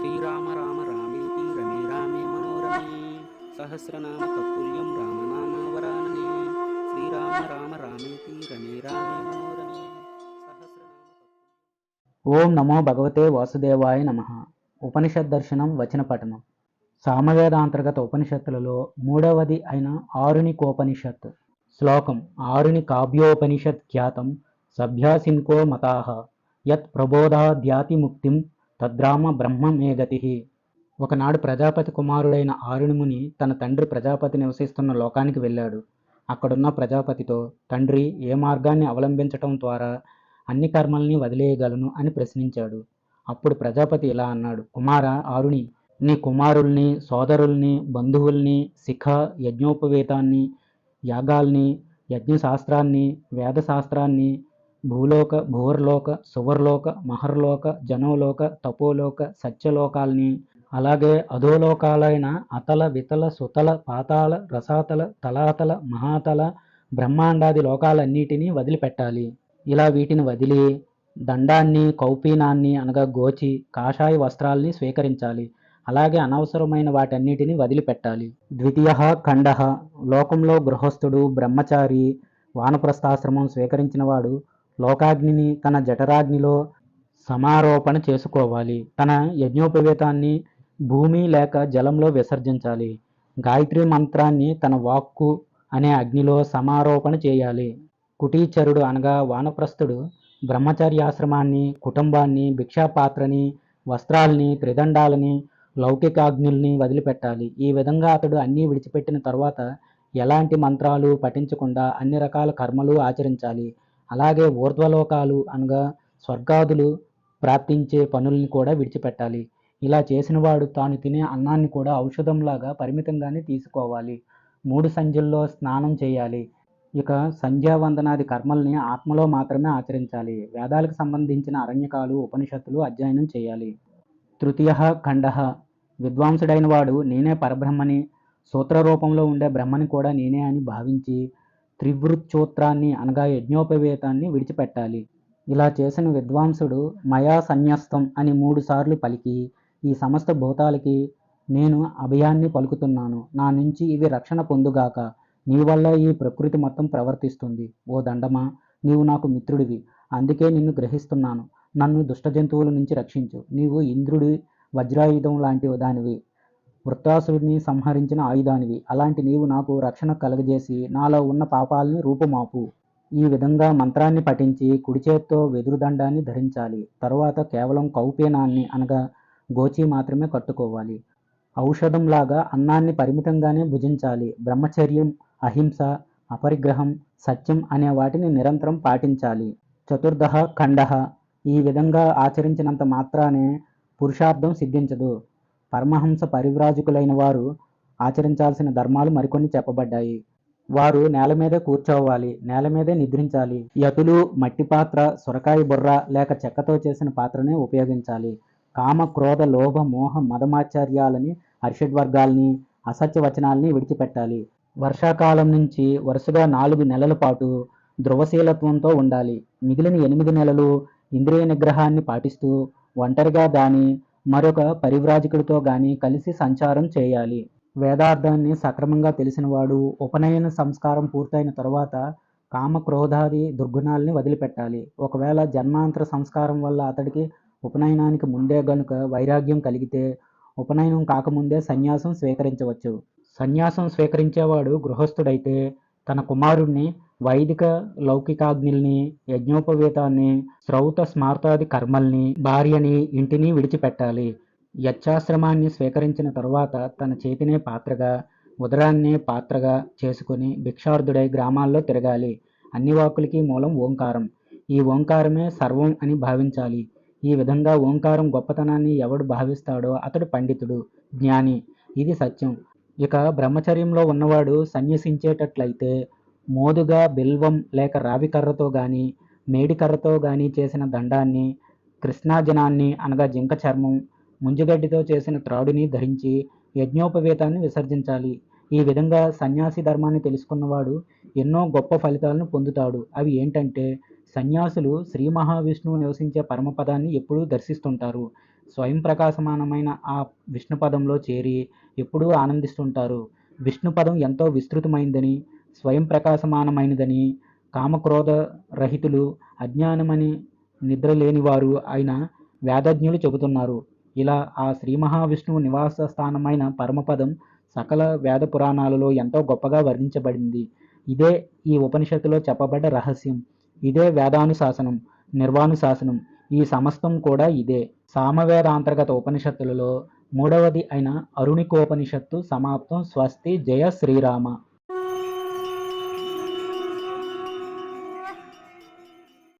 శ్రీరామ రామ రామేతి రమే రామే మనోరమే సహస్రనామ తత్తుల్యం రామనామ వరాననే శ్రీరామ రామ రామేతి రమే రామే మనోరమే ఓం నమో భగవతే వాసుదేవాయ నమ ఉపనిషత్ దర్శనం వచన పఠనం సామవేదాంతర్గత ఉపనిషత్తులలో మూడవది అయిన ఆరుణికోపనిషత్ శ్లోకం. ఆరుని కావ్యోపనిషత్ ఖ్యాతం సభ్యాసిన్కో మతాహ యత్ ప్రబోధాద్యాతి ముక్తిం తద్రామ బ్రహ్మమే గతి. ఒకనాడు ప్రజాపతి కుమారుడైన ఆరుణిముని తన తండ్రి ప్రజాపతి నివసిస్తున్న లోకానికి వెళ్ళాడు. అక్కడున్న ప్రజాపతితో తండ్రి ఏ మార్గాన్ని అవలంబించటం ద్వారా అన్ని కర్మల్ని వదిలేయగలను అని ప్రశ్నించాడు. అప్పుడు ప్రజాపతి ఇలా అన్నాడు కుమార ఆరుణి నీ కుమారుల్ని సోదరుల్ని బంధువుల్ని శిఖ యజ్ఞోపవేతాన్ని యాగాల్ని యజ్ఞశాస్త్రాన్ని వేదశాస్త్రాన్ని భూలోక భూవర్లోక సువర్లోక మహర్లోక జనోలోక తపోలోక సత్యలోకాల్ని అలాగే అధోలోకాలైన అతల వితల సుతల పాతాల రసాతల తలాతల మహాతల బ్రహ్మాండాది లోకాలన్నిటినీ వదిలిపెట్టాలి. ఇలా వీటిని వదిలి దండాన్ని కౌపీనాన్ని అనగా గోచి కాషాయ వస్త్రాల్ని స్వీకరించాలి. అలాగే అనవసరమైన వాటన్నిటిని వదిలిపెట్టాలి. ద్వితీయ ఖండ లోకంలో గృహస్థుడు బ్రహ్మచారి వానప్రస్థాశ్రమం స్వీకరించిన వాడు లోకాగ్నిని తన జఠరాగ్నిలో సమారోపణ చేసుకోవాలి. తన యజ్ఞోపవేతాన్ని భూమి లేక జలంలో విసర్జించాలి. గాయత్రి మంత్రాన్ని తన వాక్కు అనే అగ్నిలో సమారోపణ చేయాలి. కుటీచరుడు అనగా వానప్రస్థుడు బ్రహ్మచర్యాశ్రమాన్ని కుటుంబాన్ని భిక్షాపాత్రని వస్త్రాల్ని త్రిదండాలని లౌకికాగ్నుల్ని వదిలిపెట్టాలి. ఈ విధంగా అతడు అన్నీ విడిచిపెట్టిన తర్వాత ఎలాంటి మంత్రాలు పఠించకుండా అన్ని రకాల కర్మలు ఆచరించాలి. అలాగే ఊర్ధ్వలోకాలు అనగా స్వర్గాదులు ప్రాప్తించే పనుల్ని కూడా విడిచిపెట్టాలి. ఇలా చేసినవాడు తాను తినే అన్నాన్ని కూడా ఔషధంలాగా పరిమితంగానే తీసుకోవాలి. మూడు సంధ్యల్లో స్నానం చేయాలి. ఇక సంధ్యావందనాది కర్మల్ని ఆత్మలో మాత్రమే ఆచరించాలి. వేదాలకు సంబంధించిన అరణ్యకాలు ఉపనిషత్తులు అధ్యయనం చేయాలి. తృతీయ ఖండ విద్వాంసుడైన వాడు నేనే పరబ్రహ్మని సూత్ర రూపంలో ఉండే బ్రహ్మని కూడా నేనే అని భావించి త్రివృచ్చోత్రాన్ని అనగా యజ్ఞోపవేతాన్ని విడిచిపెట్టాలి. ఇలా చేసిన విద్వాంసుడు మయా సన్యస్తం అని మూడుసార్లు పలికి ఈ సమస్త భూతాలకి నేను అభయాన్ని పలుకుతున్నాను. నా నుంచి ఇవి రక్షణ పొందుగాక నీ వల్ల ఈ ప్రకృతి మొత్తం ప్రవర్తిస్తుంది. ఓ దండమా నీవు నాకు మిత్రుడివి అందుకే నిన్ను గ్రహిస్తున్నాను. నన్ను దుష్ట జంతువుల నుంచి రక్షించు. నీవు ఇంద్రుడి వజ్రాయుధం లాంటి దానివి. వృత్తాసుడిని సంహరించిన ఆయుధానివి. అలాంటి నీవు నాకు రక్షణ కలుగజేసి నాలో ఉన్న పాపాలని రూపుమాపు. ఈ విధంగా మంత్రాన్ని పఠించి కుడి చేత్తో వెదురుదండాన్ని ధరించాలి. తరువాత కేవలం కౌపీనాన్ని అనగా గోచి మాత్రమే కట్టుకోవాలి. ఔషధంలాగా అన్నాన్ని పరిమితంగానే భుజించాలి. బ్రహ్మచర్యం అహింస అపరిగ్రహం సత్యం అనే వాటిని నిరంతరం పాటించాలి. చతుర్దహ ఖండహ ఈ విధంగా ఆచరించినంత మాత్రానే పురుషార్థం సిద్ధించదు. పరమహంస పరివ్రాజకులైన వారు ఆచరించాల్సిన ధర్మాలు మరికొన్ని చెప్పబడ్డాయి. వారు నేల మీదే కూర్చోవాలి నేల మీదే నిద్రించాలి. యతులు మట్టి పాత్ర సొరకాయ బుర్ర లేక చెక్కతో చేసిన పాత్రనే ఉపయోగించాలి. కామ క్రోధ లోభ మోహ మదమాచార్యాలని అరిషడ్వర్గాల్ని అసత్య వచనాల్ని విడిచిపెట్టాలి. వర్షాకాలం నుంచి వరుసగా నాలుగు నెలల పాటు ధ్రువశీలత్వంతో ఉండాలి. మిగిలిన ఎనిమిది నెలలు ఇంద్రియ నిగ్రహాన్ని పాటిస్తూ ఒంటరిగా దాని మరొక పరివ్రాజకుడితో గాని కలిసి సంచారం చేయాలి. వేదార్థాన్ని సక్రమంగా తెలిసినవాడు ఉపనయన సంస్కారం పూర్తయిన తరువాత కామ క్రోధాది దుర్గుణాల్ని వదిలిపెట్టాలి. ఒకవేళ జన్మాంతర సంస్కారం వల్ల అతడికి ఉపనయనానికి ముందే గనుక వైరాగ్యం కలిగితే ఉపనయనం కాకముందే సన్యాసం స్వీకరించవచ్చు. సన్యాసం స్వీకరించేవాడు గృహస్థుడైతే తన కుమారుణ్ణి వైదిక లౌకికాగ్నిల్ని యజ్ఞోపవేతాన్ని శ్రౌత స్మార్తాది కర్మల్ని భార్యని ఇంటిని విడిచిపెట్టాలి. యచ్చాశ్రమాన్ని స్వీకరించిన తరువాత తన చేతినే పాత్రగా ఉదరాన్నే పాత్రగా చేసుకుని భిక్షార్థుడై గ్రామాల్లో తిరగాలి. అన్ని వాకులకి మూలం ఓంకారం. ఈ ఓంకారమే సర్వం అని భావించాలి. ఈ విధంగా ఓంకారం గొప్పతనాన్ని ఎవడు భావిస్తాడో అతడు పండితుడు జ్ఞాని. ఇది సత్యం. ఇక బ్రహ్మచర్యంలో ఉన్నవాడు సన్యసించేటట్లయితే మోదుగా బిల్వం లేక రావికర్రతో గాని మేడికర్రతో గాని చేసిన దండాన్ని కృష్ణాజనాన్ని అనగా జింక చర్మం ముంజుగడ్డితో చేసిన త్రాడుని ధరించి యజ్ఞోపవేతాన్ని విసర్జించాలి. ఈ విధంగా సన్యాసి ధర్మాన్ని తెలుసుకున్నవాడు ఎన్నో గొప్ప ఫలితాలను పొందుతాడు. అవి ఏంటంటే సన్యాసులు శ్రీ మహావిష్ణువు నివసించే పరమపదాన్ని ఎప్పుడూ దర్శిస్తుంటారు. స్వయం ప్రకాశమానమైన ఆ విష్ణుపదంలో చేరి ఎప్పుడూ ఆనందిస్తుంటారు. విష్ణుపదం ఎంతో విస్తృతమైందని స్వయం ప్రకాశమానమైనదని కామక్రోధ రహితులు అజ్ఞానమని నిద్రలేనివారు అయిన వేదజ్ఞులు చెబుతున్నారు. ఇలా ఆ శ్రీ మహావిష్ణువు నివాస స్థానమైన పరమపదం సకల వేద పురాణాలలో ఎంతో గొప్పగా వర్ణించబడింది. ఇదే ఈ ఉపనిషత్తులో చెప్పబడ్డ రహస్యం. ఇదే వేదానుశాసనం నిర్వాణుశాసనం. ఈ సమస్తం కూడా ఇదే. సామవేదాంతర్గత ఉపనిషత్తులలో మూడవది అయిన అరుణికోపనిషత్తు సమాప్తం. స్వస్తి జయ శ్రీరామ.